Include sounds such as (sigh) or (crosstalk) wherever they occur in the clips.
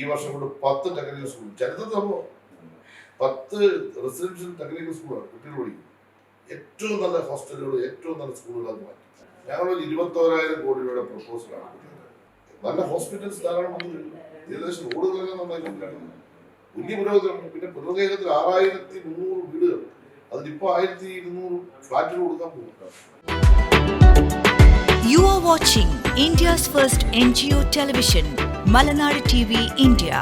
ഈ വർഷം കൊണ്ട് പത്ത് ടെക്നിക്കൽ സ്കൂൾ ചരിത്രത്തിൽ സംഭവം. പത്ത് റെസിഡൻഷ്യൽ ടെക്നിക്കൽ സ്കൂളാണ് കുട്ടികൾ പഠിക്കുന്നത്. ഏറ്റവും നല്ല ഹോസ്റ്റലുകൾ ഏറ്റവും നല്ല സ്കൂളുകൾ മാറ്റി. ഞങ്ങളൊരു ഇരുപത്തോരായിരം കോടി രൂപയുടെ പ്രപ്പോസലാണ് നല്ല ഹോസ്പിറ്റൽസ് ധാരാളം വന്നു ഏകദേശം റോഡുകളെല്ലാം നന്നായിക്കൊണ്ടിരിക്കുന്നു വലിയ പുരോഗതിയാണ്. പിന്നെ പുനർവേഗത്തിൽ ആറായിരത്തി മുന്നൂറ് വീടുകൾ. അതിലിപ്പോ ആയിരത്തി ഇരുന്നൂറ് ഫ്ലാറ്റുകൾ കൊടുക്കാൻ You are watching India's first NGO television, Malanad TV India.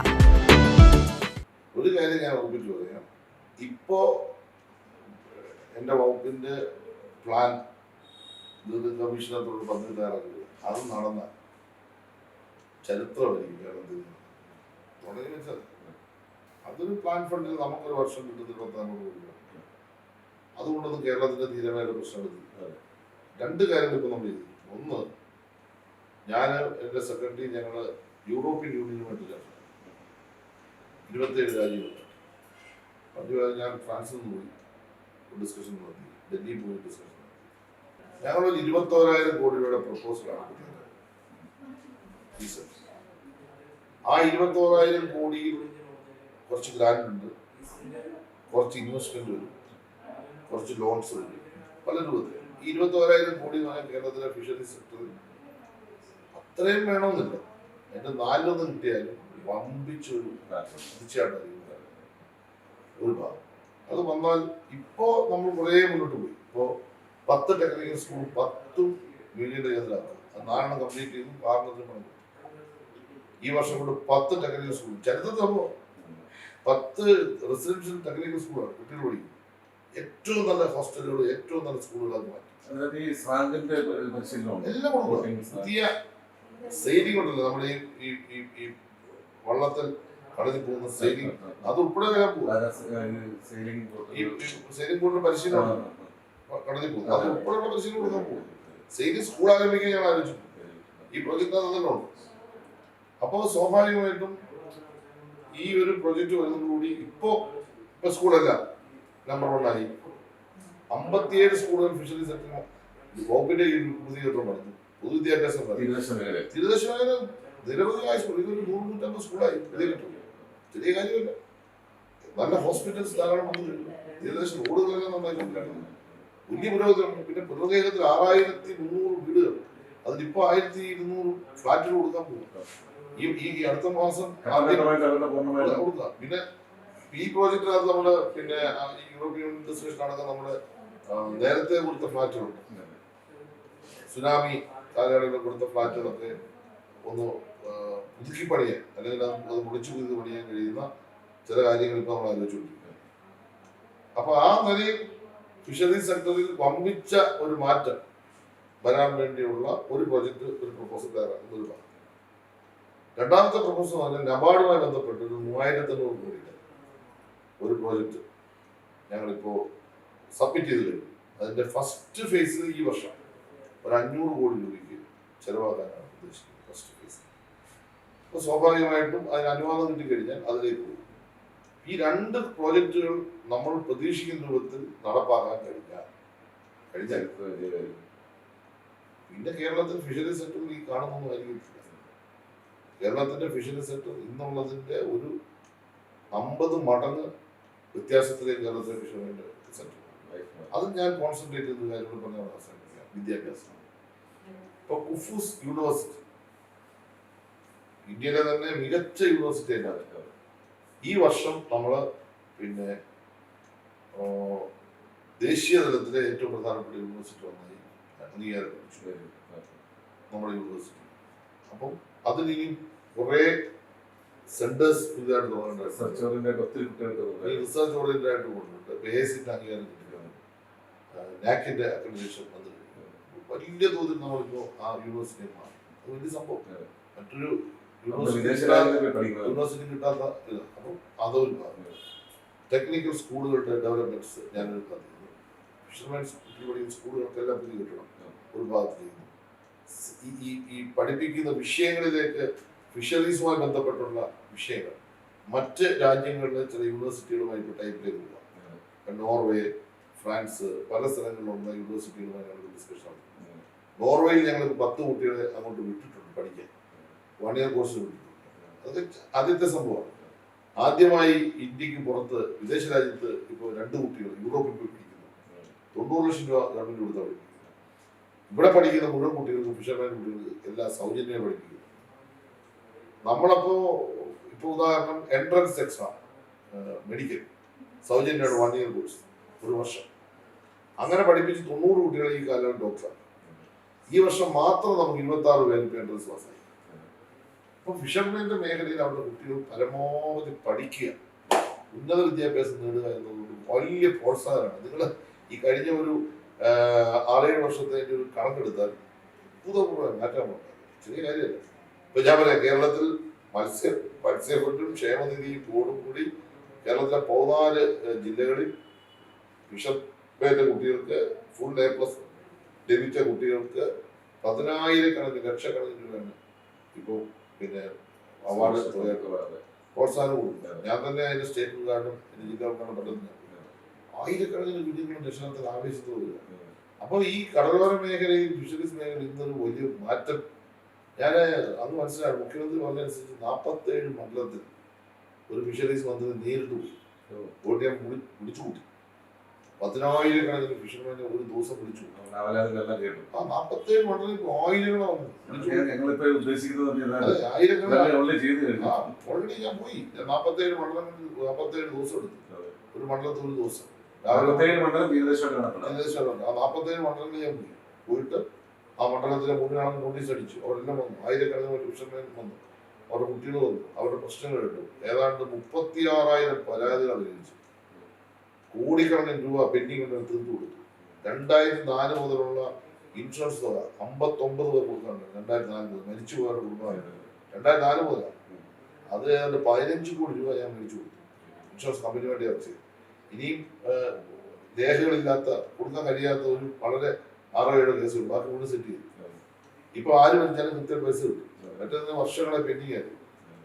ഒരു കാര്യം ഞാൻ വകുപ്പിൽ പറയാം. ഇപ്പോ എന്റെ വകുപ്പിന്റെ പ്ലാൻ പദ്ധതി തയ്യാറാക്കുക അത് നടന്ന ചരിത്രമായിരിക്കും കേരളത്തിൽ തുടങ്ങി അതൊരു പ്ലാൻ ഫണ്ടിൽ നമുക്കൊരു വർഷം കിട്ടുന്ന ഇരുപത്താറ് കോടി അതുകൊണ്ടൊന്നും കേരളത്തിന്റെ തീരമായ പ്രശ്നം രണ്ട് കാര്യങ്ങൾ ഇപ്പൊ നമ്മൾ ചെയ്തു ഒന്ന് ഞാൻ എന്റെ സെക്രട്ടറി ഞങ്ങൾ യൂറോപ്യൻ യൂണിയനുമായിട്ട് ചേർന്നു. ഇരുപത്തേഴ് രാജ്യങ്ങളുണ്ട് അതുപോലെ ഞാൻ ഫ്രാൻസിൽ നിന്ന് പോയി. ഡിസ്കഷൻ നടത്തി. ഡൽഹിയിൽ പോയി ഡിസ്കഷൻ നടത്തി. ഞങ്ങളൊരു ഇരുപത്തോരായിരം കോടി രൂപയുടെ പ്രപ്പോസലാണ് ആ ഇരുപത്തോരായിരം കോടിയിൽ കുറച്ച് ഗ്രാൻഡ് ഉണ്ട്. കുറച്ച് ഇൻവെസ്റ്റ്മെന്റ് വരും. കുറച്ച് ലോൺസ് വരും. പല രൂപത്തിൽ ഇരുപത്തോരായിരം കോടി എന്ന് പറഞ്ഞാൽ കേരളത്തിലെ ഫിഷറി സെക്ടറിൽ അത്രയും വേണമെന്നില്ല. എന്റെ നാലിലൊന്നും കിട്ടിയാലും വമ്പിച്ചൊരു തീർച്ചയായിട്ടും ഒരു ഭാഗം. അത് വന്നാൽ ഇപ്പോ നമ്മൾ കുറേ മുന്നോട്ട് പോയി. ഇപ്പോ പത്ത് ടെക്നിക്കൽ സ്കൂൾ പത്തും വീടിന്റെ കേന്ദ്രമാണ് നാലെണ്ണം കംപ്ലീറ്റ് ചെയ്തു. ആറെണ്ണത്തിന് പണം ഈ വർഷം കൊണ്ട് പത്ത് ടെക്നിക്കൽ സ്കൂൾ ചരിത്രത്തിൽ സംഭവം പത്ത് റെസിഡൻഷ്യൽ ടെക്നിക്കൽ സ്കൂളാണ് കുട്ടികൾ പഠിക്കുന്നത്. ഏറ്റവും നല്ല ഹോസ്റ്റലുകൾ ഏറ്റവും നല്ല സ്കൂളുകൾ അത് മാറ്റി. എല്ലാം പുതിയ സെയിലിംഗ് ഉണ്ടല്ലോ. നമ്മുടെ ഈ വള്ളത്തിൽ കടലിൽ പോകുന്ന സെയിലിംഗ് അത് ഉൾപ്പെടെ സെയിലിംഗ് ബോർഡിന്റെ പരിശീലനം കടലിൽ പോകും. അത് ഉൾപ്പെടെയുള്ള പരിശീലനം കൊടുക്കാൻ പോകും. സെയിലിംഗ് സ്കൂൾ ആരംഭിക്കാൻ ഞാൻ ആലോചിച്ചു. ഈ പ്രൊജക്ട് അത് തന്നെ ഉണ്ട്. അപ്പോൾ സ്വാഭാവികമായിട്ടും ഈ ഒരു പ്രൊജക്ട് വരുന്നതോടുകൂടി ഇപ്പോ ഇപ്പൊ സ്കൂളല്ല നമ്പർ വൺ ആയി. അമ്പത്തിയേഴ് സ്കൂളുകൾ ഫിഷറീസ് സെക്ടർ വകുപ്പിന്റെ പുതിയ കെട്ടിടം നടന്നു പൊതുവിദ്യാഭ്യാസം തീരദേശ മേഖല നിരവധിയായ സ്കൂൾ ഇതൊരു നൂറ് നൂറ്റമ്പത് സ്കൂളായി ചെറിയ കാര്യമല്ല. നല്ല ഹോസ്പിറ്റൽസ് ധാരാളം വന്നു കഴിഞ്ഞു. റോഡുകളെല്ലാം നന്നായിക്കൊണ്ടിരിക്കുന്നു വലിയ പുരോഗതി പിന്നെ പുനർവേഗത്തിൽ ആറായിരത്തി മുന്നൂറ് വീടുകൾ. അതിനിപ്പോ ആയിരത്തി ഇരുന്നൂറ് ഫ്ലാറ്റുകൾ കൊടുക്കാൻ പോകും ഈ ഈ അടുത്ത മാസം കൊടുക്കാം കൊടുക്കുക. പിന്നെ ഈ പ്രോജക്റ്റിനകത്ത് നമ്മൾ പിന്നെ യൂറോപ്യൻ ഡിസ്കഷൻ നടക്കുന്ന നമ്മൾ ആ, നേരത്തെ കൊടുത്ത ഫ്ലാറ്റുകളുണ്ട്. സുനാമി കാലയളവിൽ കൊടുത്ത ഫ്ലാറ്റുകളൊക്കെ ഒന്ന് പുതുക്കി പണിയാൻ അല്ലെങ്കിൽ അത് മുടിച്ചു പുതുക്കി പണിയാൻ കഴിയുന്ന ചില കാര്യങ്ങൾ ഇപ്പൊ നമ്മൾ ആലോചിച്ചുകൊണ്ടിരിക്കുന്നത് അപ്പൊ ആ നിലയിൽ ഫിഷറീസ് സെക്ടറിൽ വമ്പിച്ച ഒരു മാറ്റം വരാൻ വേണ്ടിയുള്ള ഒരു പ്രൊജക്ട് ഒരു പ്രപ്പോസൽ തയ്യാറാക്കുന്ന രണ്ടാമത്തെ പ്രപ്പോസൽ പറഞ്ഞാൽ നബാർഡുമായി ബന്ധപ്പെട്ട് ഒരു മൂവായിരത്തി അഞ്ഞൂറ് കോടിയുടെ ഒരു പ്രോജക്റ്റ് ഞങ്ങളിപ്പോ സബ്മിറ്റ് ചെയ്ത് കഴിഞ്ഞു. അതിന്റെ ഫസ്റ്റ് ഫേസ് ഈ വർഷം. ഒരു അഞ്ഞൂറ് കോടി രൂപയ്ക്ക് ചെലവാക്കാനാണ് ഉദ്ദേശിക്കുന്നത് ഫസ്റ്റ് ഫേസ് അപ്പോൾ സ്വാഭാവികമായിട്ടും അതിന് അനുവാദം കിട്ടിക്കഴിഞ്ഞാൽ അതിലേക്ക് പോകും. ഈ രണ്ട് പ്രോജക്റ്റുകൾ നമ്മൾ പ്രതീക്ഷിക്കുന്ന രൂപത്തിൽ നടപ്പാക്കാൻ കഴിഞ്ഞാൽ കഴിഞ്ഞാൽ പിന്നെ കേരളത്തിൽ ഫിഷറി സെക്ടറിൽ ഈ കാണുന്നൊന്നും കേരളത്തിന്റെ ഫിഷറി സെക്ടർ ഇന്നുള്ളതിന്റെ ഒരു അമ്പത് മടങ്ങ് വ്യത്യാസത്തിലേക്ക് കേരളത്തിലെ ഫിഷറിന്റെ സെക്ടർ അത് ഞാൻ കോൺസെൻട്രേറ്റ് ചെയ്ത കാര്യങ്ങൾ പറഞ്ഞാൽ അവസാനിപ്പിക്കാം വിദ്യാഭ്യാസം. ഇപ്പൊ കുഫൂസ് യൂണിവേഴ്സിറ്റി. ഇന്ത്യയിലെ തന്നെ മികച്ച യൂണിവേഴ്സിറ്റി ആയിട്ടാണ് ഈ വർഷം നമ്മൾ പിന്നെ ദേശീയ തലത്തിലെ ഏറ്റവും പ്രധാനപ്പെട്ട യൂണിവേഴ്സിറ്റി വന്നായി അംഗീകാരം നമ്മുടെ യൂണിവേഴ്സിറ്റി. അപ്പം അതിന് കുറെ സെന്റേഴ്സ് പുതിയതായിട്ട് ഒത്തിരി കുട്ടികൾക്ക് ഈ റിസർച്ച് ഓറിയന്റഡ് ആയിട്ട് കൊണ്ടുണ്ട് ബേസിന്റെ അംഗീകാരം നാക്കിന്റെ അക്രഡിറ്റേഷൻ വന്നു. വലിയ തോതിൽ നമ്മളിപ്പോ ആ യൂണിവേഴ്സിറ്റി മാറി. അത് വലിയ സംഭവം. മറ്റൊരു യൂണിവേഴ്സിറ്റി കിട്ടാത്ത അപ്പം അതൊരു ഭാഗം ടെക്നിക്കൽ സ്കൂളുകളുടെ ഡെവലപ്മെന്റ്സ് ഞാനൊരു ഭാഗത്ത് ചെയ്യുന്നു ഫിഷർമാൻസ് കുട്ടി പഠിക്കുന്ന സ്കൂളുകൾക്കെല്ലാം പുതിയ കിട്ടണം ഒരു ഭാഗത്ത് ചെയ്യുന്നു ഈ ഈ പഠിപ്പിക്കുന്ന വിഷയങ്ങളിലേക്ക് ഫിഷറീസുമായി ബന്ധപ്പെട്ടുള്ള വിഷയങ്ങൾ മറ്റ് രാജ്യങ്ങളിലെ ചില യൂണിവേഴ്സിറ്റികളുമായി ഇപ്പോൾ ടൈപ്പിലേക്ക് പോകാം നോർവേ ഫ്രാൻസ് പല സ്ഥലങ്ങളിലുള്ള യൂണിവേഴ്സിറ്റികളുമായി ഞങ്ങൾ ഡിസ്കഷൻ നടത്തി. നോർവേയിൽ ഞങ്ങൾ പത്ത് കുട്ടികളെ അങ്ങോട്ട് വിട്ടിട്ടുണ്ട് പഠിക്കാൻ. വൺ ഇയർ കോഴ്സ് വിട്ടിട്ടുണ്ട്. അതൊക്കെ ആദ്യത്തെ സംഭവമാണ്. ആദ്യമായി ഇന്ത്യയ്ക്ക് പുറത്ത് വിദേശ രാജ്യത്ത് ഇപ്പോൾ രണ്ട് കുട്ടികൾ യൂറോപ്പിൽ പോയി പഠിക്കുന്നു. തൊണ്ണൂറ് ലക്ഷം രൂപ ഗവൺമെന്റ് കൊടുത്താൽ പഠിക്കുന്നു ഇവിടെ പഠിക്കുന്ന മുഴുവൻ കുട്ടികൾക്കും ഫിഷർമാൻ കുട്ടികൾക്ക് എല്ലാം സൗജന്യമായി പഠിപ്പിക്കുന്നു. നമ്മളപ്പോ ഇപ്പൊ ഉദാഹരണം എൻട്രൻസ് എക്സാം മെഡിക്കൽ സൗജന്യമാണ് വൺ ഇയർ കോഴ്സ് ഒരു വർഷം. അങ്ങനെ പഠിപ്പിച്ച് തൊണ്ണൂറ് കുട്ടികളെ ഈ കാലം ഡോക്ടറാണ് ഈ വർഷം മാത്രം നമുക്ക് ഇരുപത്തി ആറ് പേര് എൻട്രൻസ് പാസ്സായി അപ്പൊ ഫിഷർമാന്റെ മേഖലയിൽ അവരുടെ കുട്ടികൾ പരമാവധി പഠിക്കുക. ഉന്നത വിദ്യാഭ്യാസം നേടുക എന്നുള്ളത് വലിയ പ്രോത്സാഹനമാണ്. നിങ്ങൾ ഈ കഴിഞ്ഞ ഒരു ആറേഴ് വർഷത്തെ ഒരു കണക്കെടുത്താൽ ഭൂതപൂർവം മാറ്റാൻ പോകുന്നത് ചെറിയ കാര്യമല്ല. ഇപ്പൊ ഞാൻ പറയാം കേരളത്തിൽ മത്സ്യ മത്സ്യഫണ്ടും ക്ഷേമനിധി ബോർഡും കൂടി കേരളത്തിലെ പതിനാല് ജില്ലകളിൽ ജില്ലകളിൽ ബിഷപ്പിന്റെ കുട്ടികൾക്ക് ഫുൾ എ പ്ലസ് ലഭിച്ച കുട്ടികൾക്ക് പതിനായിരക്കണക്കിന് ലക്ഷക്കണക്കിന് രൂപയാണ് ഇപ്പോൾ പിന്നെ അവാർഡ് പ്രോത്സാഹനം കൊടുക്കുന്നത്. ഞാൻ തന്നെ അതിന്റെ സ്റ്റേറ്റ് ഉദ്ഘാടനം എന്റെ ജില്ലാ ഉദ്ഘാടനം പെട്ടെന്ന് ആയിരക്കണക്കിന് കുഞ്ഞുങ്ങൾ രക്ഷണത്തിൽ വരിക അപ്പോൾ ഈ കടലോര മേഖലയിൽ ഫിഷറീസ് മേഖലയിൽ ഇന്നൊരു വലിയ മാറ്റം. ഞാൻ അന്ന് മനസ്സിലായി. മുഖ്യമന്ത്രി പറഞ്ഞതനുസരിച്ച് നാൽപ്പത്തേഴ് മണ്ഡലത്തിൽ ഒരു ഫിഷറീസ് മന്ത്രി നേരിട്ട് പോയി. വോട്ട് ഞാൻ വിളിച്ചു കൂട്ടി പതിനായിരക്കണക്കിന് ഫിഷർമാനെ ഒരു ദിവസം വിളിച്ചു. ആ നാൽപ്പത്തേഴ് മണ്ഡലത്തിൽ ആയിരങ്ങളാണ് ഓൾറെഡി ഞാൻ പോയി. ഞാൻ നാൽപ്പത്തേഴ് മണ്ഡലങ്ങളിൽ നാൽപ്പത്തേഴ് ദിവസം എടുത്തു. ഒരു മണ്ഡലത്തിൽ ഒരു ദിവസം. മണ്ഡലം ഉണ്ട്. ആ നാൽപ്പത്തേഴ് മണ്ഡലങ്ങളിൽ ഞാൻ പോയി. പോയിട്ട് ആ മണ്ഡലത്തിലെ മുന്നിലാണെന്ന് നോട്ടീസ് അടിച്ചു. അവരെല്ലാം വന്നു. ആയിരക്കണക്കിന് ഫിഷർമാൻ വന്നു. അവരുടെ കുട്ടികൾ വന്നു. അവരുടെ പ്രശ്നങ്ങൾ കേട്ടു. ഏതാണ്ട് മുപ്പത്തിയാറായിരം പരാതികൾ കോടിക്കണക്കിന് രൂപ പെൻഡിങ് ഉണ്ടെന്ന് തീർത്തു കൊടുത്തു. രണ്ടായിരത്തി നാല് മുതലുള്ള ഇൻഷുറൻസ് തുക അമ്പത്തൊമ്പത് പേർ കൊടുക്കുന്നുണ്ട് രണ്ടായിരത്തി നാല് മുതൽ മരിച്ചു പോയവരുടെ കുടുംബമായിട്ട് രണ്ടായിരത്തി നാല് മുതലാണ് അത് ഏതാണ്ട് പതിനഞ്ച് കോടി രൂപ ഞാൻ മേടിച്ചു കൊടുത്തു. ഇൻഷുറൻസ് കമ്പനി വേണ്ടി അടച്ചത് ഇനിയും ഏഹ്, രേഖകളില്ലാത്ത കൊടുക്കാൻ കഴിയാത്ത ഒരു വളരെ ആറോ ഏഴോ കേസുകൾ ബാക്കി മുഴുവൻ സെറ്റ് ചെയ്തു. ഇപ്പൊ ആര് മരിച്ചാലും കൃത്യം പൈസ കിട്ടും. മറ്റേ വർഷങ്ങളെ പെൻഡിങ് ആയിരുന്നു.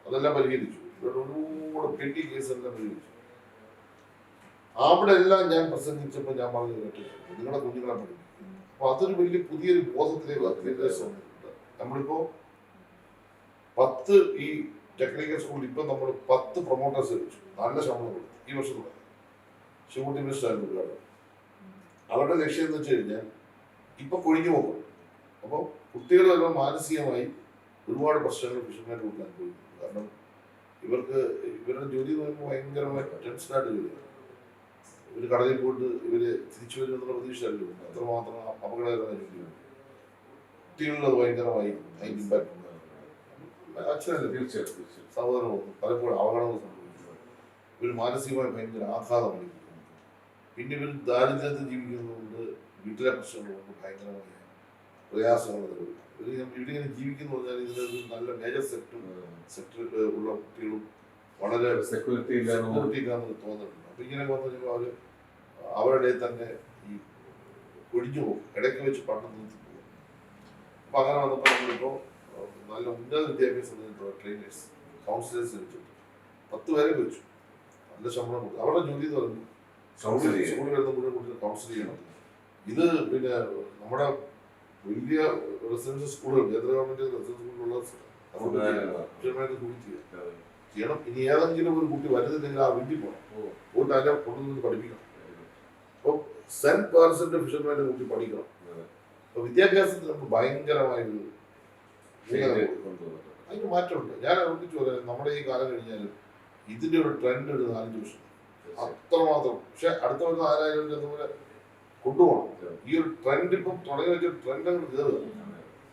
അതെല്ലാം പരിഹരിച്ചു. ഇവരുടെ ഒരുപാട് പെൻഡിങ് കേസ് എല്ലാം പരിഹരിച്ചു. അവിടെ എല്ലാം ഞാൻ പ്രസംഗിച്ചപ്പോൾ ഞാൻ പറഞ്ഞു കേട്ടു നിങ്ങളുടെ കുഞ്ഞുങ്ങളെ പഠിക്കും അപ്പൊ അതൊരു വലിയ പുതിയൊരു ബോധത്തിലേക്ക് നമ്മളിപ്പോ പത്ത് ഈ ടെക്നിക്കൽ സ്കൂളിൽ ഇപ്പൊ നമ്മൾ പത്ത് പ്രൊമോട്ടേഴ്സ് വെച്ചു. നല്ല ശമ്പളം കൊടുത്തു. ഈ വർഷം തുടങ്ങി ശിവകുട്ടി മിനിസ്റ്റർ ആയിരുന്നു ഉദ്ഘാടനം അവരുടെ ലക്ഷ്യം എന്ന് വെച്ച് കഴിഞ്ഞാൽ ഇപ്പൊ കൊഴിഞ്ഞു പോകും. അപ്പോൾ കുട്ടികളെല്ലാം മാനസികമായി ഒരുപാട് പ്രശ്നങ്ങൾ ഫിഷർമാൻ റൂട്ടിൽ അനുഭവിക്കുന്നു കാരണം ഇവർക്ക് ഇവരുടെ ജോലി എന്ന് പറയുമ്പോൾ ഭയങ്കരമായി ടെൻഷനായിട്ട് ജോലിയാണ്. ഇവർ കടലിൽ പോയിട്ട് ഇവർ തിരിച്ചു വരുമെന്നുള്ള പ്രതീക്ഷയല്ലോ. അത്രമാത്രം അപകടകരമായ ജോലിയാണ് കുട്ടികളിൽ ഭയങ്കരമായി അതിന് ഇമ്പാക്ട് അച്ഛനല്ലേ തീർച്ചയായിട്ടും തീർച്ചയായും സഹോദരവും പലപ്പോഴും അപകടങ്ങൾ സംഭവിക്കുന്നത് ഇവർ മാനസികമായി ഭയങ്കര ആഘാതമായി പിന്നെ ഇവർ ദാരിദ്ര്യത്തിൽ ജീവിക്കുന്നതുകൊണ്ട് വീട്ടിലെ പ്രശ്നങ്ങളുണ്ട് ഭയങ്കരമായ പ്രയാസങ്ങൾ നേരിടും. ഇവർ ഇങ്ങനെ- ജീവിക്കുന്നു പറഞ്ഞാൽ ഇതിനൊരു നല്ല മേജർ സെക്ടർ സെക്ടർ ഉള്ള കുട്ടികളും വളരെ സെക്യൂരിറ്റി ഇല്ലാന്ന് തോന്നുന്നുണ്ട്. അപ്പൊ ഇങ്ങനെ വന്നു കഴിഞ്ഞാൽ അവർ അവരുടെ തന്നെ ഈ ഒഴിഞ്ഞു പോകും. ഇടയ്ക്ക് വെച്ച് പഠനം നിർത്തി പോകും. അപ്പൊ അങ്ങനെ വന്നപ്പോൾ നമ്മളിപ്പോ നല്ല ഉന്നത വിദ്യാഭ്യാസം ട്രെയിനേഴ്സ് കൗൺസിലേഴ്സ് വെച്ചു. പത്ത് പേരെ വെച്ചു. നല്ല ശമ്പളം കൊടുത്തു. അവരുടെ ജോലി എന്ന് പറഞ്ഞു കൗൺസിൽ ചെയ്യാൻ. സ്കൂളിൽ വരുന്ന മുഴുവൻ കുട്ടികൾ കൗൺസിൽ ചെയ്യണം ഇത് പിന്നെ നമ്മുടെ വലിയ റെസിഡൻഷ്യൽ സ്കൂളുകൾ കേന്ദ്ര ഗവൺമെന്റ് റെസിഡൻഷ്യൽ സ്കൂളിലുള്ള ചെയ്യണം. ഇനി ഏതെങ്കിലും ഒരു കുട്ടി വരുന്നില്ലെങ്കിൽ ആ വീട്ടിൽ പോകണം. പോയിട്ട് അതിനെ കൊണ്ടുവന്ന് പഠിപ്പിക്കണം. അപ്പം സെന്റ് പേഴ്സന്റെ ഫിഷർമാനെ കുറിച്ച് പഠിക്കണം. അപ്പൊ വിദ്യാഭ്യാസത്തിൽ നമുക്ക് ഭയങ്കരമായ ഒരു ചെയ്ത് അതിന് മാറ്റമുണ്ട്. ഞാൻ ഓർമ്മിച്ചു പറയാം നമ്മുടെ ഈ കാലം കഴിഞ്ഞാലും ഇതിന്റെ ഒരു ട്രെൻഡ് ഒരു നാലഞ്ച് വർഷം. അത്രമാത്രം. പക്ഷെ അടുത്ത ഒരു നാലായിരം ചെന്നപോലെ കൊണ്ടുപോകണം. ഈ ഒരു ട്രെൻഡ് ഇപ്പം തുടങ്ങി വെച്ച ട്രെൻഡ് അങ്ങോട്ട് കയറുക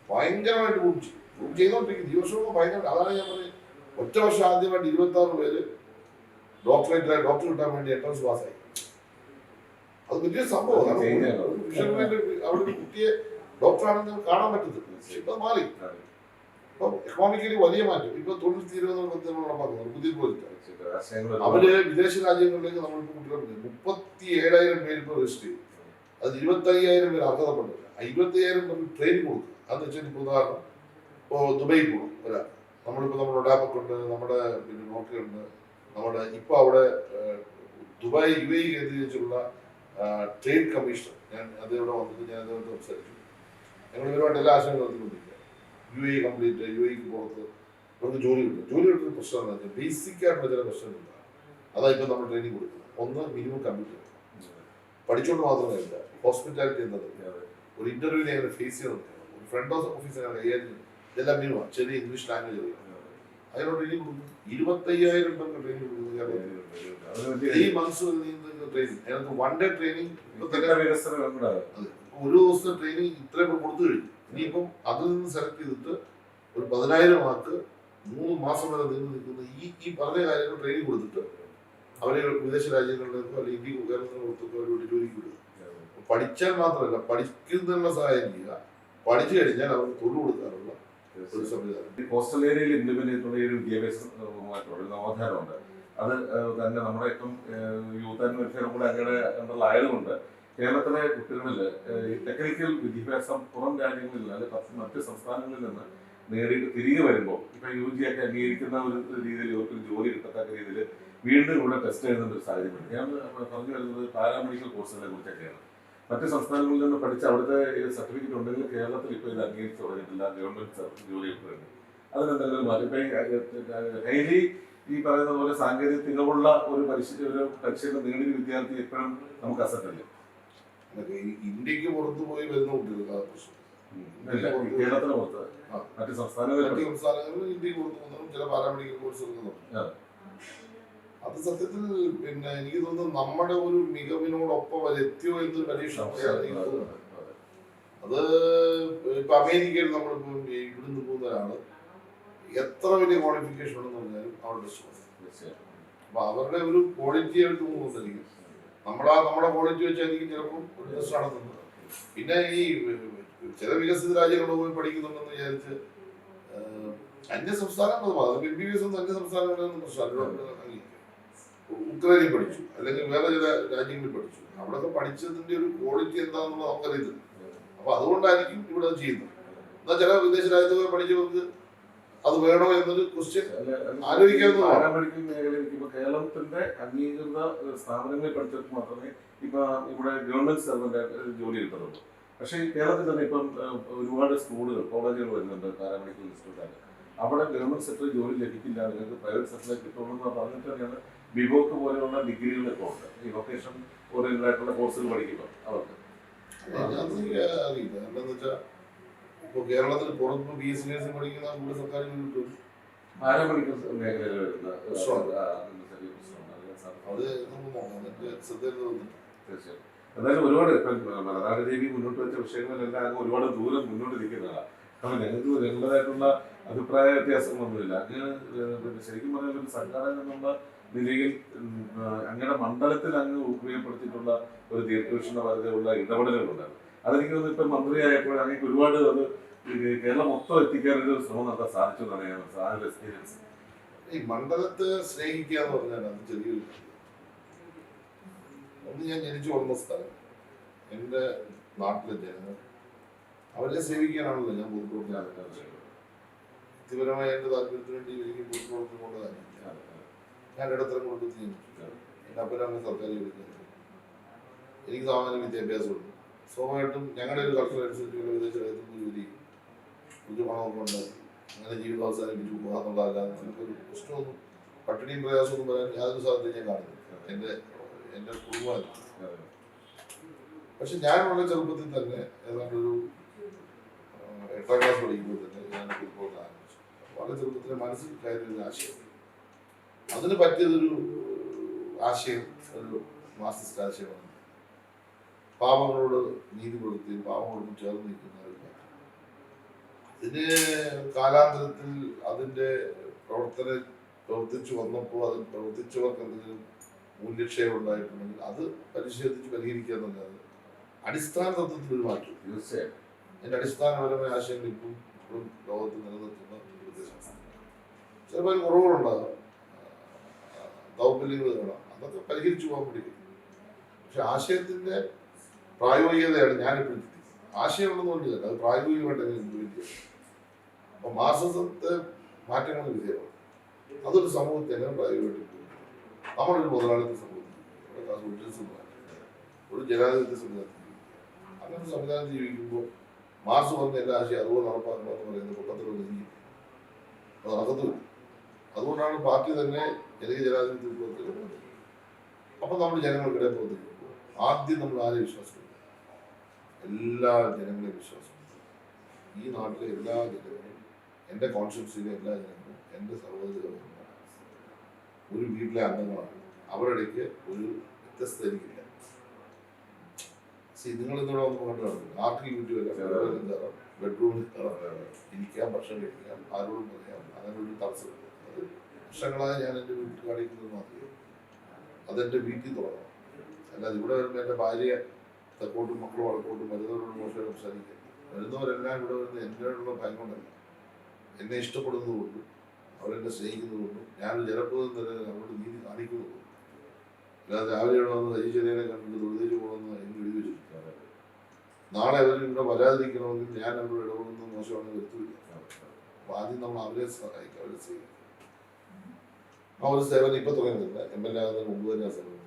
ഭയങ്കരമായിട്ട് ഗുണം ചെയ്യും ചെയ്തോണ്ടിരിക്കും ഈ വർഷം ഭയങ്കര അതാണ് ഞാൻ പറഞ്ഞത്. ഒറ്റ വർഷം ആദ്യമായിട്ട് ഇരുപത്തി ആറ് പേര് ഡോക്ടറേറ്റ് ഡോക്ടർ കിട്ടാൻ വേണ്ടി എൻട്രൻസ് പാസ്സായി അത് വലിയ സംഭവം അത് ചെയ്യാനോ? ഒരു ഫിഷർമാന്റെ അവിടെ ഒരു കുട്ടിയെ ഡോക്ടറാണെന്ന് കാണാൻ പറ്റത്തില്ല. പക്ഷെ ഇപ്പൊ മാറി. ഇപ്പൊ എക്കണോമിക്കലി വലിയ മാറ്റം. ഇപ്പൊ തൊഴിൽ നടപ്പാക്കുന്നത് പുതിയ പ്രോജക്റ്റ് അവർ വിദേശ രാജ്യങ്ങളിലേക്ക് നമ്മൾ കുട്ടികളെ മുപ്പത്തി ഏഴായിരം പേര് ഇപ്പൊ രജിസ്റ്റർ ചെയ്തു. അത് ഇരുപത്തി അയ്യായിരം പേര് അർഹതപ്പെട്ടില്ല ആ ഇരുപത്തി അയ്യായിരം പേര് ട്രെയിനിങ് കൊടുക്കുക. അതെന്ന് വെച്ചാൽ ഇപ്പോൾ ഉദാഹരണം ഇപ്പോൾ ദുബൈ പോകും ഒരാൾ നമ്മളിപ്പോൾ നമ്മുടെ ഒഡാപ്പൊക്കെ ഉണ്ട് നമ്മുടെ പിന്നെ നോക്കിയുണ്ട്. നമ്മുടെ ഇപ്പോൾ അവിടെ ദുബായ് യു എ കേന്ദ്രീകരിച്ചുള്ള ട്രേഡ് കമ്മീഷണർ. ഞാൻ അതിവിടെ വന്നിട്ട് ഞാൻ അതുകൊണ്ട് സംസാരിച്ചു. ഞങ്ങൾ ഇവരുമായിട്ട് എല്ലാ ആശയങ്ങളും നടത്തിക്കൊണ്ടിരിക്കുക യു എ കംപ്ലീറ്റ് യു എക്ക് പുറത്ത് അവർക്ക് ജോലി കിട്ടും. ജോലി കിട്ടുന്ന പ്രശ്നം എന്താ വെച്ചാൽ ബേസിക് ആയിട്ടുള്ള ചില പ്രശ്നങ്ങളുണ്ടാകും അതാ ഇപ്പം നമ്മൾ ട്രെയിനിങ് കൊടുക്കുന്നത്. ഒന്ന് മിനിമം കമ്പ്യൂട്ടർ പഠിച്ചുകൊണ്ട് മാത്രമേ ഇല്ല. ഹോസ്പിറ്റാലിറ്റി എന്നത് ഒരു ഇന്റർവ്യൂവിനെ അങ്ങനെ ഫേസ് ചെയ്യണം ഒരു ഫ്രണ്ട് ഓഫീസ് എങ്ങനെ കൈകാര്യം ഇതെല്ലാം മിനിമം ചെറിയ ഇംഗ്ലീഷ് ലാംഗ്വേജ് അറിയാം. അതിനോട് ട്രെയിനിങ് കൊടുക്കും. ഇരുപത്തയ്യായിരം പേർക്ക് ട്രെയിനിങ് കൊടുക്കുന്നത് ഈ ത്രീ മന്ത്സ് ട്രെയിനിങ് അതിനകത്ത് വൺ ഡേ ഒരു ദിവസത്തെ ട്രെയിനിങ് ഇത്രയും കൊടുത്തു കഴിഞ്ഞു. ഇനിയിപ്പം അതിൽ നിന്ന് സെലക്ട് ചെയ്തിട്ട് ഒരു പതിനായിരം ആൾക്ക് മൂന്ന് മാസം വരെ നീണ്ടു നിൽക്കുന്ന ഈ ഈ പറഞ്ഞ കാര്യങ്ങൾ ട്രെയിനിങ് കൊടുത്തിട്ട് അവരെ വിദേശ രാജ്യങ്ങളിലേക്കോ അല്ലെങ്കിൽ ഇന്ത്യയ്ക്ക് കേരളത്തിന് അവർ അവരോട് ജോലിക്ക് വിടുക. പഠിച്ചാൽ മാത്രമല്ല പഠിക്കുന്നതിനുള്ള സഹായം ചെയ്യുക. പഠിച്ചു കഴിഞ്ഞാൽ അവർക്ക് തൊഴിൽ കൊടുക്കാനുള്ള ഒരു സംവിധാനം. കോസ്റ്റൽ ഏരിയയിൽ ഇംപ്ലിമെന്റ് ചെയ്തിട്ടുള്ള ഒരു വിദ്യാഭ്യാസ നവോത്ഥാനമുണ്ട്. അത് തന്നെ നമ്മുടെ ഇപ്പം യൂത്ത് ആൻഡ് വെൽഫെയറും കൂടെ അങ്ങനെ അണ്ടറിൽ ആയതുകൊണ്ട് കേരളത്തിലെ കുട്ടികളിൽ ടെക്നിക്കൽ വിദ്യാഭ്യാസം പുറം രാജ്യങ്ങളിൽ അല്ലെങ്കിൽ മറ്റ് സംസ്ഥാനങ്ങളിൽ നിന്ന് നേടിയിട്ട് തിരികെ വരുമ്പോൾ ഇപ്പൊ യു ജി ഒക്കെ അംഗീകരിക്കുന്ന ഒരു രീതിയിൽ ഇവർക്ക് ജോലി കിട്ടത്തക്ക രീതിയിൽ വീണ്ടും ഇവിടെ ടെസ്റ്റ് ചെയ്യുന്ന ഒരു സാഹചര്യമുണ്ട്. ഞാൻ പറഞ്ഞു വരുന്നത് പാരാമെഡിക്കൽ കോഴ്സുകളെ കുറിച്ചൊക്കെയാണ്. മറ്റ് സംസ്ഥാനങ്ങളിൽ നിന്ന് പഠിച്ച അവിടുത്തെ സർട്ടിഫിക്കറ്റ് ഉണ്ടെങ്കിൽ കേരളത്തിൽ ഇപ്പോൾ ഇത് അംഗീകരിച്ച് തുടങ്ങിയിട്ടില്ല. ഗവൺമെന്റ് ജോലി കിട്ടുന്നുണ്ട്. അതിനെന്തെങ്കിലും മാറ്റം? ഡെയിലി ഈ പറയുന്ന പോലെ സാങ്കേതിക തികവുള്ള ഒരു പരിശീലന ഒരു പരിശീലനം നേടിയ വിദ്യാർത്ഥി എപ്പോഴും നമുക്ക് അസറ്റ് അല്ലേ അതൊക്കെ ഈ ഇന്ത്യയ്ക്ക് പുറത്ത് പോയി വരുന്ന കുട്ടികൾക്ക് ആ പ്രശ്നം. ഇല്ല, ഈ കേരളത്തിന് പുറത്ത്. മറ്റ് സംസ്ഥാനങ്ങളിൽ മറ്റ് സംസ്ഥാനങ്ങളിൽ ഇന്ത്യയ്ക്ക് പുറത്ത് പോകുന്നതും ചില പാരാമെഡിക്കൽ അത് സത്യത്തിൽ പിന്നെ എനിക്ക് തോന്നുന്നു നമ്മുടെ ഒരു മികവിനോടൊപ്പം അത് എത്തിയോ എന്നൊരു പരീക്ഷ അത് ഇപ്പൊ അമേരിക്കയിൽ നമ്മളിപ്പോ ഇവിടുന്ന് പോകുന്ന ഒരാൾ എത്ര വലിയ ക്വാളിഫിക്കേഷൻ ഉണ്ടെന്ന് പറഞ്ഞാലും അവരുടെ തീർച്ചയായും. അപ്പൊ അവരുടെ ഒരു ക്വാളിറ്റി ആയിട്ട് തോന്നുന്നുണ്ടായിരിക്കും നമ്മളാ നമ്മുടെ ക്വാളിറ്റി വെച്ചായിരിക്കും ചിലപ്പോൾ ഒരു ടെസ്റ്റ് നടത്തുന്നത് പിന്നെ ഈ ചില വികസിത രാജ്യങ്ങളിൽ പോയി പഠിക്കുന്നുണ്ടെന്ന് വിചാരിച്ച് അന്യ സംസ്ഥാനങ്ങൾ അത് എം ബി ബി എസ് ഒന്നും അന്യ സംസ്ഥാനങ്ങളിലൊന്നും പ്രശ്നമല്ല. ഉക്രൈനിൽ പഠിച്ചു. അല്ലെങ്കിൽ വേറെ ചില രാജ്യങ്ങളിൽ പഠിച്ചു. അവിടെയൊക്കെ പഠിച്ചതിന്റെ ഒരു ക്വാളിറ്റി എന്താണെന്നുള്ളത് നമുക്കറിയത്തില്ല അപ്പൊ അതുകൊണ്ടായിരിക്കും ഇവിടെ ചെയ്യുന്നത്. എന്നാൽ ചില വിദേശ രാജ്യത്ത് പോയി പഠിച്ചവർക്ക് അത് വേണോ എന്നൊരു ക്വസ്റ്റ്യൻ ആലോചിക്കാവുന്നതാണ്. പാരാമെഡിക്കൽ മേഖലയിൽ ഇപ്പൊ കേരളത്തിന്റെ അംഗീകൃത സ്ഥാപനങ്ങളിൽ പഠിച്ചിട്ട് മാത്രമേ ഇപ്പൊ ഇവിടെ ഗവൺമെന്റ് സർവന്റ് ജോലി കിട്ടുന്നുള്ളൂ പക്ഷേ ഈ കേരളത്തിൽ തന്നെ ഇപ്പം ഒരുപാട് സ്കൂളുകൾ കോളേജുകൾ വരുന്നുണ്ട് പാരാമെഡിക്കൽ ഇൻസ്റ്റിറ്റ്യൂട്ടാണ് അവിടെ ഗവൺമെന്റ് സെക്ടറിൽ ജോലി ലഭിക്കില്ല നിങ്ങൾക്ക് പ്രൈവറ്റ് സെക്ടറിൽ കിട്ടുള്ളൂ എന്ന് പറഞ്ഞിട്ട് തന്നെയാണ് ബിബോക്ക് പോലെയുള്ള ഡിഗ്രികളൊക്കെ ഉണ്ട്. ഈ വൊക്കേഷൻ ഓറിയന്റഡ് ആയിട്ടുള്ള കോഴ്സുകൾ പഠിക്കുമ്പോൾ അവർക്ക്. അറിയില്ല. എന്താണെന്ന് വെച്ചാൽ ഇപ്പൊ കേരളത്തിൽ പുറത്ത് ബി എസ് സി നേഴ്സിംഗ് പഠിക്കുന്ന നമ്മുടെ സർക്കാർ കിട്ടും പാരാമെഡിക്കൽ മേഖലയിൽ വരുന്ന. അത് നമുക്ക് ശ്രദ്ധയിൽ തീർച്ചയായും. എന്തായാലും ഒരുപാട് മലനാട് ദേവി മുന്നോട്ട് വെച്ച വിഷയങ്ങളെല്ലാം ഒരുപാട് ദൂരം മുന്നോട്ട് നിൽക്കുന്നതാണ് കാരണം ഞങ്ങൾക്ക് ഞങ്ങളുടേതായിട്ടുള്ള അഭിപ്രായ വ്യത്യാസങ്ങളൊന്നുമില്ല അങ്ങ് ശരിക്കും പറഞ്ഞാൽ ഒരു സംഘാടകൻ എന്നുള്ള നിലയിൽ അങ്ങയുടെ മണ്ഡലത്തിൽ അങ്ങ് ഉപയോഗപ്പെടുത്തിയിട്ടുള്ള ഒരു ദീർഘവീക്ഷണ പരിധിയുള്ള ഇടപെടലുകളുണ്ടായിരുന്നു അതെനിക്ക് തോന്നുന്നു ഇപ്പം മന്ത്രിയായപ്പോൾ അങ്ങനെ ഒരുപാട് അത് മൊത്തം ഒരു എക്സ്പീരിയൻസ് ഈ മണ്ഡലത്തെ സ്നേഹിക്കുക എന്ന് പറഞ്ഞാൽ അത് ചെറിയൊരു. ഒന്ന് ഞാൻ ജനിച്ചു വളർന്ന സ്ഥലം. എന്റെ നാട്ടിലെ ജനങ്ങൾ അവരെ സേവിക്കാനാണല്ലോ ഞാൻ പൊതുപ്രവർത്തനം വ്യക്തിപരമായ എന്റെ താല്പര്യത്തിന് വേണ്ടി എനിക്ക് പൊതുപ്രവർത്തനം കൊണ്ടതാണ് ഞാൻ ഇടത്തരം ജനിച്ചു എന്റെ അപ്പനാണ് സർക്കാർ ജോലിക്കാരൻ എനിക്ക് സാമാന്യ വിദ്യാഭ്യാസമുണ്ട്. സ്വാഭാവികമായിട്ടും ഞങ്ങളുടെ ഒരു കൾച്ചർ അനുസരിച്ചുള്ള വിദേശ ജോലി ചെയ്യും. പണമൊക്കെ ഉണ്ടാക്കി അങ്ങനെ ജീവിതം അവസാനിപ്പിച്ചു. പോകാന്നുള്ളതല്ലാതെ നമുക്കൊരു പ്രശ്നമൊന്നും പട്ടിണിയും പ്രയാസമൊന്നും പറയാൻ യാതൊരു സാധ്യതയും ഞാൻ കാണുന്നു എന്റെ എന്റെ കുടുംബം പക്ഷെ ഞാൻ വളരെ ചെറുപ്പത്തിൽ തന്നെ ഏതാണ്ട് ഒരു ആ, എട്ടാം ക്ലാസ് പഠിക്കുമ്പോൾ തന്നെ ഞാൻ ഫുട്ബോൾ ആരംഭിച്ചു. വളരെ ചെറുപ്പത്തിൽ മനസ്സിൽ കയറിയൊരു ആശയം. അതിന് പറ്റിയതൊരു ആശയം ഒരു മാർക്സിസ്റ്റ് ആശയമാണ്. പാവങ്ങളോട് നീതി കൊടുക്കുകയും പാവങ്ങളോട് ചേർന്ന് നിൽക്കുന്ന ഒരു ഇതിന് കാലാന്തരത്തിൽ അതിന്റെ പ്രവർത്തന പ്രവർത്തിച്ചു വന്നപ്പോൾ അതിൽ പ്രവർത്തിച്ചവർക്ക് എന്തെങ്കിലും മൂല്യക്ഷയം ഉണ്ടായിട്ടുണ്ടെങ്കിൽ അത് പരിശോധിച്ച് പരിഹരിക്കുക എന്നുള്ളത് അടിസ്ഥാന തത്വത്തിൽ ഒരു മാറ്റം തീർച്ചയായും. അതിന്റെ അടിസ്ഥാനപരമായ ആശയങ്ങൾ ഇപ്പം ഇപ്പോഴും ലോകത്ത് നിലനിർത്തുന്ന ഒരു ചിലപ്പോൾ അതിന് കുറവുകളുണ്ടാകാം. ദൗർബല്യങ്ങൾ കാണാം അതൊക്കെ പരിഹരിച്ചു പോകാൻ വേണ്ടി പക്ഷെ ആശയത്തിന്റെ പ്രായോഗികതയാണ് ഞാനിപ്പോൾ ആശയം ഉണ്ടെന്ന് അത് പ്രായോഗികമായിട്ട് ചെയ്യണം അപ്പൊ മാർസിസത്തെ മാറ്റങ്ങൾ വിധേയമാണ് അതൊരു സമൂഹത്തെ എങ്ങനെ പ്രായോഗികമായിട്ട്? നമ്മളൊരു മുതലാളിത്ത സമൂഹത്തിൽ ഒരു ജനാധിപത്യ സംവിധാനത്തിൽ അങ്ങനെ ഒരു സംവിധാനത്തിൽ ജീവിക്കുമ്പോൾ മാർസ് പറഞ്ഞ എല്ലാ ആശയം അതുപോലെ നടപ്പാക്കണം എന്ന് പറയുന്നത് പൊട്ടത്തിലുള്ള നീതി അത് നടക്കത്തില്ല. അതുകൊണ്ടാണ് പാർട്ടി തന്നെ ജനകീയ ജനാധിപത്യ വിപ്ലവത്തിൽ അപ്പം നമ്മൾ ജനങ്ങൾക്കിടെ പ്രവർത്തിക്കുമ്പോൾ ആദ്യം നമ്മൾ ആരെ വിശ്വാസിക്കുന്നു? എല്ലാ ജനങ്ങളെയും വിശ്വാസം ഈ നാട്ടിലെ എല്ലാ ജനങ്ങളും എന്റെ കോൺഷ്യൻസിലെ എല്ലാ ജനങ്ങളും എന്റെ സഹോദരങ്ങളും ഒരു വീട്ടിലെ അംഗങ്ങളാണ്. അവരുടെ ഒരു വ്യത്യസ്ത എനിക്കില്ല. നിങ്ങൾ ഇന്നിവിടെ വന്ന് കണ്ടു ആർക്കും യൂട്യൂബ് കയറാം ബെഡ്റൂമിൽ കയറാം ഇരിക്കാം ഭക്ഷണം കഴിക്കാം ആരോടും പറയാം അങ്ങനെ ഒരു തടസ്സമില്ല വർഷങ്ങളായി ഞാൻ എന്റെ വീട്ടിൽ കാണിക്കുന്നത് മാത്രമേ അതെന്റെ വീട്ടിൽ തുടങ്ങണം. അല്ലാതെ ഇവിടെ വരുമ്പോൾ എന്റെ ഭാര്യ തെക്കോട്ടും മക്കളും വടക്കോട്ടും വരുന്നവരോട് മോശം സംസാരിക്കാം വരുന്നവരെല്ലാം ഇവിടെ വരുന്ന എന്നോടുള്ള ഭയം കൊണ്ടല്ല. എന്നെ ഇഷ്ടപ്പെടുന്നതുകൊണ്ടും അവരെന്നെ സ്നേഹിക്കുന്നതുകൊണ്ടും ഞാൻ ജനപ്രതിനിധി അവരോട് നീതി കാണിക്കുന്നതുകൊണ്ടും. അല്ലാതെ രാവിലെ ഇവിടെ വന്ന് ഹരിചര്യനെ കണ്ടിട്ട് തൊഴുതേച്ച് പോകണമെന്ന് എന്നെ എഴുതി വെച്ചിട്ടുണ്ട് നാളെ അവർ ഇവിടെ വരാതിരിക്കണമെങ്കിൽ ഞാൻ അവരോട് ഇടപെടുന്ന മോശമാണ് വരുത്തില്ല അപ്പൊ ആദ്യം നമ്മൾ അവരെ സഹായിക്കുക അവരെ സ്നേഹിക്കും ആ ഒരു സേവനം ഇപ്പൊ തുടങ്ങുന്നില്ല എം എൽ എ ആകുന്നതിന് മുമ്പ് തന്നെ സേവനം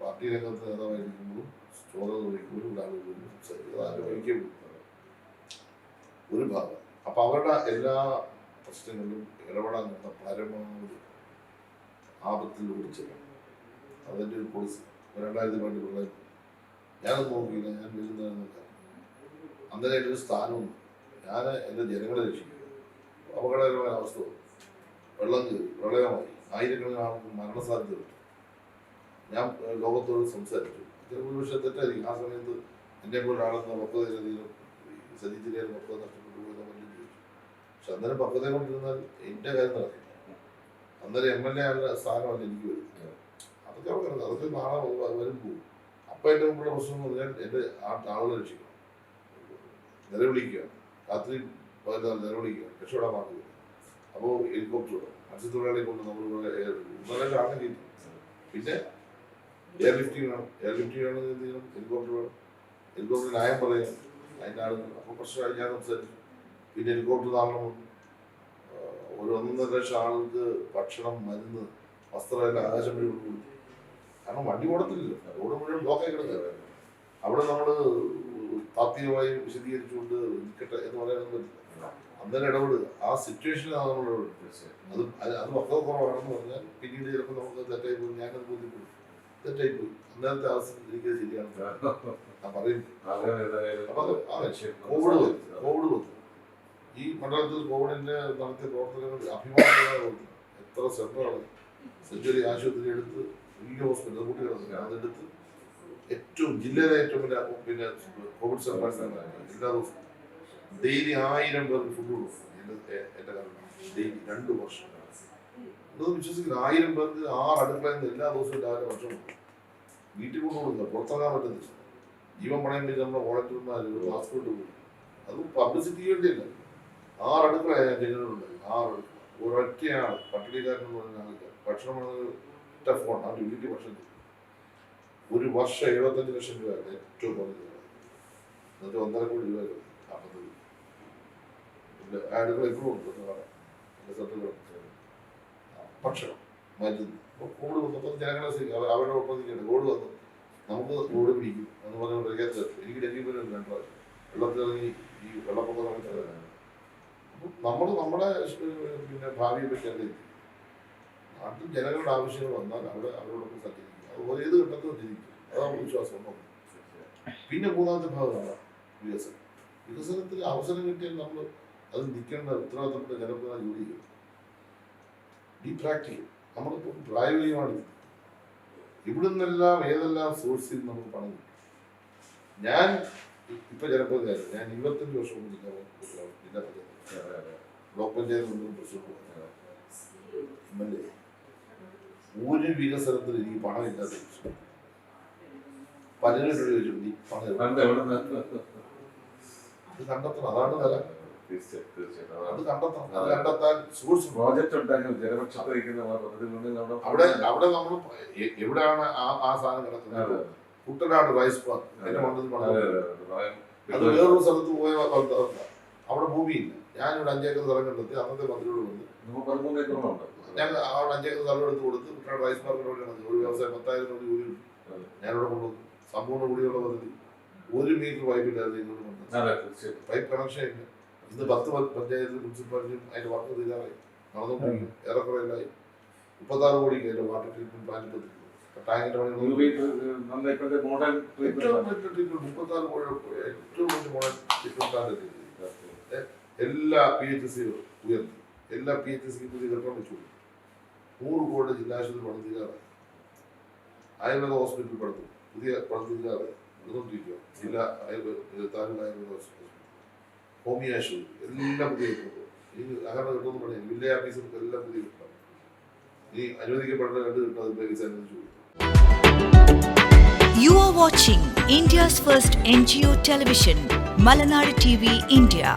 പാർട്ടി രംഗത്ത് നേതാവായിരിക്കുമ്പോഴും ചോദന വിളിക്കുമ്പോഴും ഇവിടെ ആളുകൾ സംസാരിക്കും അത് ആലോചിക്കുകയും ഒരു ഭാഗം. അപ്പൊ അവരുടെ എല്ലാ പ്രശ്നങ്ങളിലും ഇടപെടാൻ നിന്ന പരമാവധി ആപത്തിൽ ഓടിച്ചേക്കണം അതിന്റെ ഒരു പോളിസി രണ്ടായിരത്തി പണ്ട് പിള്ളേർ ഞാനൊന്നും നോക്കിയില്ല ഞാൻ വരുന്നതെന്നൊക്കെ അന്നേരം ഒരു സ്ഥാനമുണ്ട് ഞാൻ എന്റെ ജനങ്ങളെ രക്ഷിക്കും. അപകടകരമായ അവസ്ഥ വെള്ളം കയറി പ്രളയമായി. ആയിരക്കണക്കിന് ആൾക്ക് മരണസാധ്യതയുണ്ട്. ഞാൻ ലോകത്തോട് സംസാരിച്ചു. ചിലപ്പോൾ ഒരുപക്ഷെ തെറ്റായിരിക്കും. ആ സമയത്ത് എന്നെ പോലെ ആളെന്ന പക്വതയിലധികം സരിച്ചിരിയാലും പക്വത നഷ്ടപ്പെട്ടു പോയെന്ന് അന്നേരം പക്വതയെ കൊണ്ടിരുന്നാൽ എന്റെ കാര്യം നടക്കില്ല. അന്നേരം എം എൽ എ ആളുടെ സ്ഥാനമല്ല എനിക്ക് വരുന്നത്. അതൊക്കെ അവർക്ക് അതൊക്കെ നാളെ വരും പോകും. അപ്പം എന്റെ മുമ്പുള്ള പ്രശ്നം എന്ന് പറഞ്ഞാൽ എന്റെ ആ ആളുകളെ രക്ഷിക്കണം. നിലവിളിക്കുക. രാത്രി നിലവിളിക്കുക. രക്ഷപ്പെടാൻ പാടില്ല. അപ്പോൾ ഹെലികോപ്റ്റർ വിടും മത്സ്യത്തൊഴിലാളി കൊണ്ട് നമ്മൾ ഇന്നലെ കയറ്റി. പിന്നെ എയർ ലിഫ്റ്റിംഗ് വേണം എയർ ലിഫ്റ്റിംഗ് ചെയ്യണം? ഹെലികോപ്റ്റർ വേണം. ഹെലികോപ്റ്റർ ന്യായം പറയാം. അതിന്റെ ആളുകൾ. അപ്പോൾ പ്രശ്നമായി ഞാൻ സംസാരിച്ചു. പിന്നെ ഹെലികോപ്റ്റർ താങ്ങണം ഒരു ഒന്നൊന്നര ലക്ഷം ആൾക്ക് ഭക്ഷണം മരുന്ന് വസ്ത്രമെല്ലാം ആകാശം വഴി കൊടുത്തു. കാരണം വണ്ടി ഓടത്തില്ലല്ലോ. റോഡ് മുഴുവൻ ബ്ലോക്കായി കിടക്കുക അവിടെ നമ്മൾ താത്വികമായി വിശദീകരിച്ചുകൊണ്ട് നിൽക്കട്ടെ എന്ന് പറയാനൊന്നും പറ്റില്ല. അന്നേരം ഇടപെടുക. ആ സിറ്റുവേഷനിലാണ് നമ്മൾ അത് അത് വക്രത കുറവാണെന്ന് പറഞ്ഞാൽ പിന്നീട് ചിലപ്പോൾ നമുക്ക് തെറ്റായി പോയി ഞാനത് ബോധ്യപ്പെടും. തെറ്റായി പോയി. അന്നേരത്തെ അവസ്ഥ എനിക്ക് ശരിയാണ് (laughs) ഞാൻ പറയും കോവിഡ് വന്നു. കോവിഡ് വന്നു. ഈ മണ്ഡലത്തിൽ കോവിഡിന്റെ നടത്തിയ പ്രവർത്തനങ്ങൾ പ്രവർത്തനം. എത്ര സെന്ററാണ് സെഞ്ചുറി ആശുപത്രി എടുത്ത് വലിയ ഹോസ്പിറ്റൽ കുട്ടികളൊക്കെ അതെടുത്ത് ഏറ്റവും ജില്ലയിലെ ഏറ്റവും വലിയ പിന്നെ കോവിഡ് സെന്റർ എല്ലാ ഡെയിലി ആയിരം പേർക്ക് ഫുഡ് കൊടുക്കും. എന്റെ കാരണം ഡെയിലി രണ്ട് വർഷം. അത് വിശ്വസിക്കുന്നത് ആയിരം പേർക്ക് ആറ് അടുക്കളയിൽ നിന്ന് എല്ലാ ദിവസവും രാവിലെ ഭക്ഷണം കൊടുക്കും. വീട്ടിൽ കൊണ്ടു കൊടുക്കുക പുറത്തിറങ്ങാൻ പറ്റുന്നില്ല ജീവൻ പണയം വെച്ച് നമ്മുടെ വോളണ്ടിയർമാർ പാസ്പോർട്ട് പോകും അത് പബ്ലിസിറ്റിക്ക് വേണ്ടിയല്ല. ആറ് അടുക്കള ഞാൻ ചെയ്തിട്ടുണ്ട് ആറ് എന്ന് ഒരൊറ്റയാൾ പട്ടിണിക്കാരനെന്ന് പറഞ്ഞ ആൾക്ക് ഭക്ഷണം ഫോൺ അവന്റെ വീട്ടിൽ ഭക്ഷണം ഒരു വർഷം എഴുപത്തഞ്ച് ലക്ഷം രൂപയാണ് ഏറ്റവും കുറഞ്ഞ എന്നിട്ട് ഒന്നര കോടി രൂപ ആ പിന്നെ ആ ഉണ്ട്. എന്ന്. ആ, ഭക്ഷണം മരുന്ന്. അപ്പോൾ കോവിഡ് വന്നപ്പോൾ ജനങ്ങളെ സ്വീകരിക്കും അവരുടെ ഒപ്പം നിൽക്കട്ടെ. വന്നു. നമുക്ക് കോവിഡ് പിടിക്കും. എന്ന് പറഞ്ഞുകൊണ്ട് എനിക്ക് പോലും രണ്ടു പ്രാവശ്യം. വെള്ളത്തിലിറങ്ങി ഈ വെള്ളപ്പൊക്കം സമയത്ത് നമ്മൾ നമ്മുടെ പിന്നെ ഭാവിയെ പറ്റി അറിയില്ല. നാട്ടിൽ ജനങ്ങളുടെ ആവശ്യങ്ങൾ വന്നാൽ അവിടെ അവരോടൊപ്പം സഞ്ചരിക്കുക അത് ഏത് ഘട്ടത്തിലും ജീവിക്കും അതാണ് വിശ്വാസം. പിന്നെ മൂന്നാമത്തെ ഭാഗമാണ് വികസനം. വികസനത്തിൽ അവസരം കിട്ടിയാൽ നമ്മൾ അത് നിൽക്കേണ്ട ഉത്തരവാദിത്തപ്പെട്ട ജനപ്രതിനിധി ജോലി ചെയ്യണം ഈ പ്രാക്ടിക്കൽ നമ്മളിപ്പോൾ പ്രായോഗികമാണ്. ഇവിടെ നിന്നെല്ലാം ഏതെല്ലാം സോഴ്സിൽ നമ്മൾ പണം കിട്ടും. ഞാൻ ഇപ്പൊ ജനപ്രതിനിധിയായിരുന്നു ഞാൻ ഇരുപത്തഞ്ച് വർഷം മുമ്പ് ജില്ലാ ജില്ലാ പഞ്ചായത്ത് ബ്ലോക്ക് പഞ്ചായത്ത് മുമ്പ് പ്രസിഡന്റ് എം എൽ എ ഒരു വികസനത്തിന് എനിക്ക് ചോദിച്ചു നീ പണം എവിടെ?" പണ്ട് എവിടെ നിന്ന് അത് കണ്ടെത്തണം. അതാണ് തല തീർച്ചയായും തീർച്ചയായും. അത് അതാണ് കണ്ടെത്തണം. അത് കണ്ടെത്താൻ സോഴ്സ് പ്രോജക്റ്റ് ഉണ്ടാക്കി ജനപക്ഷത്ത് വഹിക്കുന്ന പദ്ധതികളുണ്ടെങ്കിൽ അവിടെ അവിടെ നമ്മൾ എവിടെയാണ് ആ ആ സാധനം കിടക്കുന്നത്? കുട്ടനാട് റൈസ് പാർക്ക് എന്റെ മണ്ഡലത്തിൽ അത് വേറൊരു സ്ഥലത്ത് പോയ അവിടെ ഭൂമിയില്ല. ഞാനിവിടെ അഞ്ചേക്കർ സ്ഥലം കണ്ടെത്തി അന്നത്തെ മന്ത്രിയോട് കൊടുത്തു. ഞാൻ ഞങ്ങൾ അവിടെ അഞ്ചേക്കർ സ്ഥലം എടുത്ത് കൊടുത്ത് കുട്ടനാട് റൈസ് പാർക്കിന് വേണ്ടിയാണ് ഒരു വ്യവസായം പത്തായിരം രൂപ ജോലി. ഞാനിവിടെ കൊണ്ടുവന്നു. സമ്പൂർണ കൂടിയുള്ള പദ്ധതി. ഒരു മീറ്റർ പൈപ്പില്ലാതെ ഇങ്ങോട്ട് വന്നു പൈപ്പ് കണക്ഷൻ ഇല്ല. ഇന്ന് പത്ത് പ- പഞ്ചായത്ത് മുനിസിപ്പാലിറ്റിയും അതിന്റെ വർക്ക് തീരാറായി. നടന്നുകൊണ്ടിരിക്കും ഏറെക്കുറെ എല്ലായി മുപ്പത്താറ് കോടിക്ക് അതിന്റെ വാട്ടർ ട്രീറ്റ്മെന്റ് പ്ലാന്റ് പദ്ധതി ടാങ്കിന്റെ പണി ഏറ്റവും വലിയ ട്രീറ്റ്മെന്റ് മുപ്പത്താറ് കോടി ഏറ്റവും വലിയ മോഡൽ ട്രീറ്റ്മെന്റ് പ്ലാന്റ് എല്ലാ പി എച്ച് സി ഉയർത്തി. എല്ലാ പി എച്ച് സിക്കും പുതിയ കെട്ടിടം വെച്ചു കൊടുത്തു. നൂറ് കോടി ജില്ലാശുപത്രി പണിതീരാറായി ആയുർവേദ ഹോസ്പിറ്റൽ പണിതു. പുതിയ പണിതീരാറായി നടന്നുകൊണ്ടിരിക്കുക ജില്ലാ ആയുർവേദ താലൂക്ക് ആയുർവേദ ഹോസ്പിറ്റൽ. ഹോമിയോ ആശുപത്രി. എല്ലാം പുതിയ ഈ അങ്ങനെ കിട്ടുമെന്ന് പറയാം വില്ലേജ് എല്ലാം പുതിയ കെട്ടിടം ഈ അനുവദിക്കപ്പെടുന്ന രണ്ട് കെട്ടിടം അത് You are watching India's first NGO television, Malanad TV India.